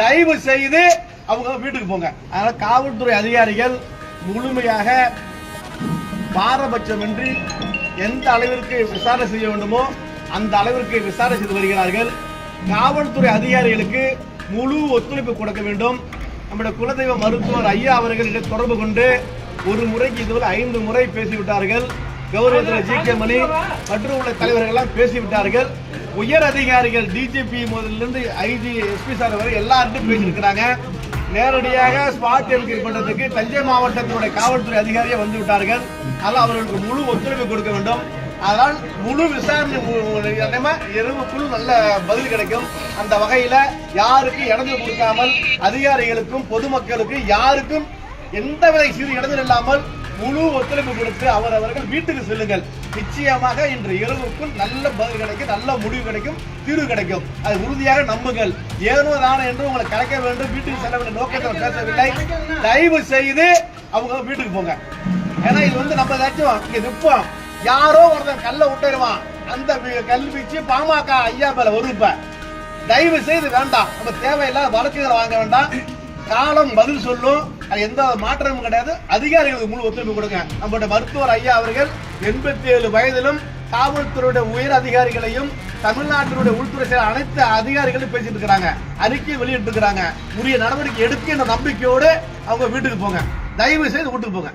தயவு செய்து அவங்க வீட்டுக்கு போங்க. அதனால காவல்துறை அதிகாரிகள் முழுமையாக பாரபட்சமின்றி எந்த அளவிற்கு விசாரணை செய்ய வேண்டுமோ அந்த அளவிற்கு விசாரணை செய்து வருகிறார்கள். காவல்துறை அதிகாரிகளுக்கு முழு ஒத்துழைப்பு கொடுக்க வேண்டும். நம்முடைய குலதெய்வ மருத்துவர் ஐயா அவர்களிடம் தொடர்பு கொண்டு ஒரு முறைக்கு இதுவரை ஐந்து முறை பேசிவிட்டார்கள். கௌரவத்தில் ஜி கே மணி மற்றும் உள்ள தலைவர்கள் எல்லாம் பேசிவிட்டார்கள். உயர் அதிகாரிகள் டிஜிபி முதலிருந்து ஐஜி எஸ்பி சார் வரை எல்லார்ட்டும் பேசியிருக்கிறாங்க. நேரடியாக ஸ்பாட் என்கொயரி பண்றதுக்கு தஞ்சை மாவட்டத்தினுடைய காவல்துறை அதிகாரியே வந்து விட்டார்கள். அதனால் அவர்களுக்கு முழு ஒத்துழைப்பு கொடுக்க வேண்டும். அதனால் முழு விசாரணை மூலமா இரவுக்குள் நல்ல பதில் கிடைக்கும். அந்த வகையில யாருக்கு இடந்து கொடுக்காமல் அதிகாரிகளுக்கும் பொதுமக்களுக்கும் யாருக்கும் எந்தவித சிறு இடங்கள் இல்லாமல் முழு ஒத்துழைப்பு கொடுத்து அவரவர்கள் வீட்டுக்கு செல்லுங்கள். நிச்சயமாக இன்று இரவுக்குள் நல்ல பதில் கிடைக்கும் நல்ல முடிவு கிடைக்கும் தீர்வு கிடைக்கும். அது உறுதியாக நம்புங்கள். ஏனோ தானே என்று உங்களை கலைக்க வேண்டும் வீட்டுக்கு செல்ல வேண்டிய நோக்கத்தில் பேசவில்லை. தயவு செய்து அவங்க வீட்டுக்கு போங்க. ஏன்னா இது வந்து நம்ம ஏதாச்சும் இங்க நிற்போம் யாரோ ஒருத்தன் கல்ல விட்டுருவான் அந்த வி- கல் வீச்சு பாமக ஐயா மேல வருப்ப தயவு செய்து வேண்டாம். நம்ம தேவையில்லாத வழக்குகளை வாங்க வேண்டாம். காலம் பதில் சொல்லும். அது எந்த மாற்றமும் கிடையாது. அதிகாரிகளுக்கு முழு ஒத்துழைப்பு கொடுங்க. நம்மளுடைய மருத்துவர் ஐயா அவர்கள் எண்பத்தி ஏழு வயதிலும் காவல்துறையுடைய உயர் அதிகாரிகளையும் தமிழ்நாட்டினுடைய உள்துறை செயல் அனைத்து அதிகாரிகளும் பேசிட்டு இருக்கிறாங்க. அறிக்கை வெளியிட்டு இருக்கிறாங்க. உரிய நடவடிக்கை எடுக்கின்ற நம்பிக்கையோடு அவங்க வீட்டுக்கு போங்க. தயவு செய்து வீட்டுக்கு போங்க.